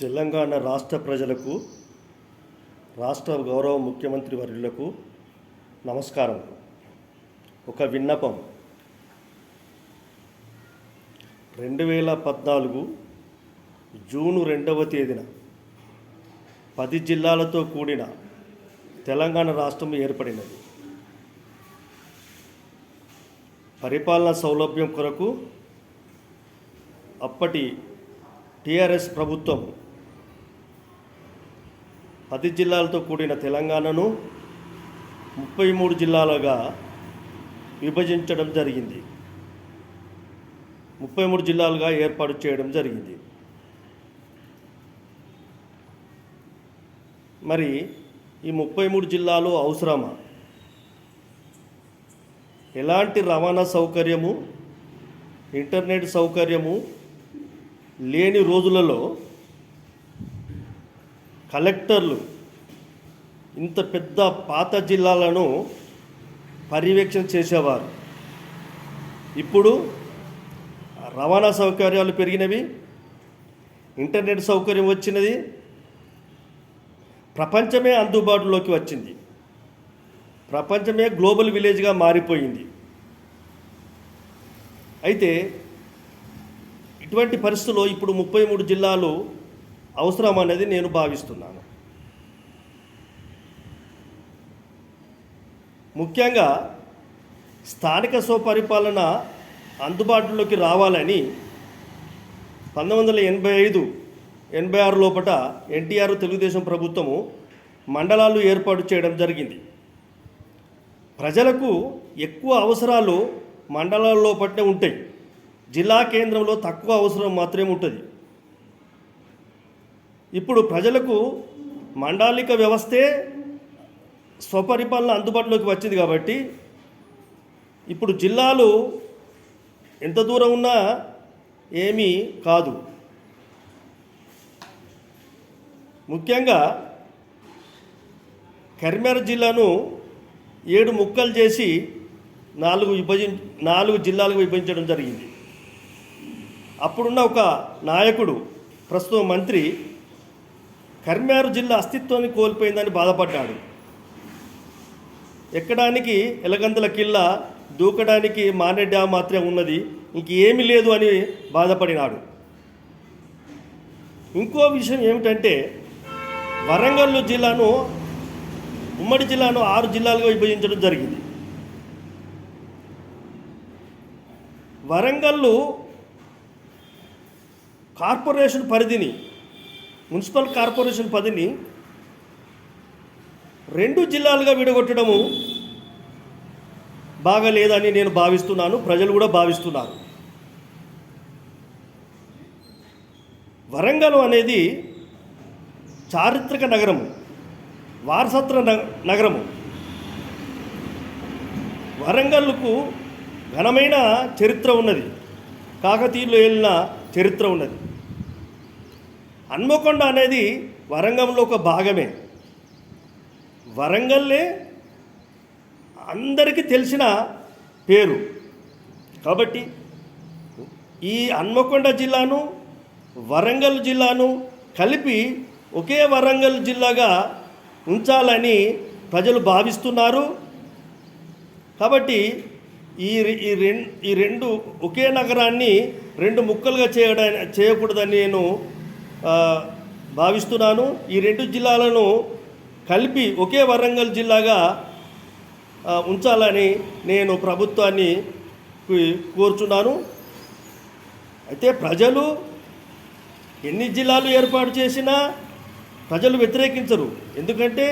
తెలంగాణ రాష్ట్ర ప్రజలకు రాష్ట్ర గౌరవ ముఖ్యమంత్రి వర్యులకు నమస్కారం. ఒక విన్నపం. రెండు వేల పద్నాలుగు జూను రెండవ తేదీన పది జిల్లాలతో కూడిన తెలంగాణ రాష్ట్రం ఏర్పడినది. పరిపాలనా సౌలభ్యం కొరకు అప్పటి టిఆర్ఎస్ ప్రభుత్వం పది జిల్లాలతో కూడిన తెలంగాణను ముప్పై మూడు జిల్లాలుగా విభజించడం జరిగింది. ముప్పై మూడు జిల్లాలుగా ఏర్పాటు చేయడం జరిగింది. మరి ఈ ముప్పై మూడు జిల్లాలు అవసరమా? ఎలాంటి రవాణా సౌకర్యము ఇంటర్నెట్ సౌకర్యము లేని రోజులలో కలెక్టర్లు ఇంత పెద్ద పాత జిల్లాలను పర్యవేక్షణ చేసేవారు. ఇప్పుడు రవాణా సౌకర్యాలు పెరిగినవి ఇంటర్నెట్ సౌకర్యం వచ్చినది ప్రపంచమే అందుబాటులోకి వచ్చింది. ప్రపంచమే గ్లోబల్ విలేజ్గా మారిపోయింది. అయితే ఇటువంటి పరిస్థితుల్లో ఇప్పుడు ముప్పై మూడు జిల్లాలు అవసరం అనేది నేను భావిస్తున్నాను. ముఖ్యంగా స్థానిక స్వపరిపాలన అందుబాటులోకి రావాలని పంతొమ్మిది వందల ఎనభై ఐదు ఎనభై ఆరు లోపల ఎన్టీఆర్ తెలుగుదేశం ప్రభుత్వము మండలాలు ఏర్పాటు చేయడం జరిగింది. ప్రజలకు ఎక్కువ అవసరాలు మండలాల లోపట్నే ఉంటాయి. జిల్లా కేంద్రంలో తక్కువ అవసరం మాత్రమే ఉంటుంది. ఇప్పుడు ప్రజలకు మండలిక వ్యవస్థే స్వపరిపాలన అందుబాటులోకి వచ్చింది కాబట్టి ఇప్పుడు జిల్లాలు ఎంత దూరం ఉన్నా ఏమీ కాదు. ముఖ్యంగా కరీంనగర్ జిల్లాను ఏడు ముక్కలు చేసి నాలుగు విభజి నాలుగు జిల్లాలకు విభజించడం జరిగింది. అప్పుడున్న ఒక నాయకుడు ప్రస్తుతం మంత్రి కర్మారు జిల్లా అస్తిత్వాన్ని కోల్పోయిందని బాధపడ్డాడు. ఎక్కడానికి ఎలగంతల కిల్లా దూకడానికి మానే డ్యామ్ మాత్రమే ఉన్నది ఇంకేమీ లేదు అని బాధపడినాడు. ఇంకో విషయం ఏమిటంటే వరంగల్ జిల్లాను ఉమ్మడి జిల్లాను ఆరు జిల్లాలుగా విభజించడం జరిగింది. వరంగల్లు కార్పొరేషన్ పరిధిని మున్సిపల్ కార్పొరేషన్ పదిని రెండు జిల్లాలుగా విడగొట్టడము బాగలేదని నేను భావిస్తున్నాను ప్రజలు కూడా భావిస్తున్నారు. వరంగల్ అనేది చారిత్రక నగరము వారసత్వ న- నగరము. వరంగల్కు ఘనమైన చరిత్ర ఉన్నది కాకతీయులు వెళ్ళిన చరిత్ర ఉన్నది. హన్మకొండ అనేది వరంగంలో ఒక భాగమే. వరంగల్లే అందరికీ తెలిసిన పేరు. కాబట్టి ఈ హన్మకొండ జిల్లాను వరంగల్ జిల్లాను కలిపి ఒకే వరంగల్ జిల్లాగా ఉంచాలని ప్రజలు భావిస్తున్నారు. కాబట్టి ఈ ఈ రెండు ఈ రెండు ఒకే నగరాన్ని రెండు ముక్కలుగా చేయడా చేయకూడదని నేను భావిస్తున్నాను. ఈ రెండు జిల్లాలను కలిపి ఒకే వరంగల్ జిల్లాగా ఉంచాలని నేను ప్రభుత్వాన్ని కోరుచున్నాను. అయితే ప్రజలు ఎన్ని జిల్లాలు ఏర్పాటు చేసినా ప్రజలు వ్యతిరేకించరు. ఎందుకంటే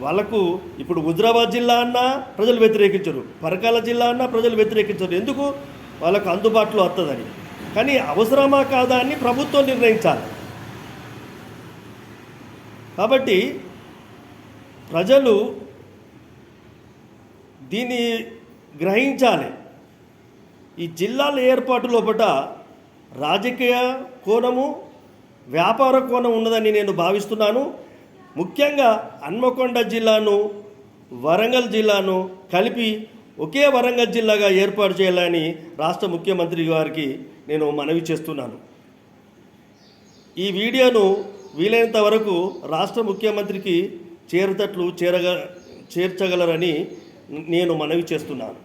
వాళ్ళకు ఇప్పుడు హుజరాబాద్ జిల్లా అన్నా ప్రజలు వ్యతిరేకించరు. పరకాల జిల్లా అన్నా ప్రజలు వ్యతిరేకించరు. ఎందుకు? వాళ్ళకు అందుబాటులో వస్తుందని కానీ అవసరమా కాదా అని ప్రభుత్వం నిర్ణయించాలి. కాబట్టి ప్రజలు దీన్ని గ్రహించాలి. ఈ జిల్లాల ఏర్పాటు లోపట రాజకీయ కోణము వ్యాపార కోణం ఉన్నదని నేను భావిస్తున్నాను. ముఖ్యంగా హన్మకొండ జిల్లాను వరంగల్ జిల్లాను కలిపి ఒకే వరంగల్ జిల్లాగా ఏర్పాటు చేయాలని రాష్ట్ర ముఖ్యమంత్రి గారికి నేను మనవి చేస్తున్నాను. ఈ వీడియోను వీలైనంత వరకు రాష్ట్ర ముఖ్యమంత్రికి చేరతట్లు చేరగ చేర్చగలరని నేను మనవి చేస్తున్నాను.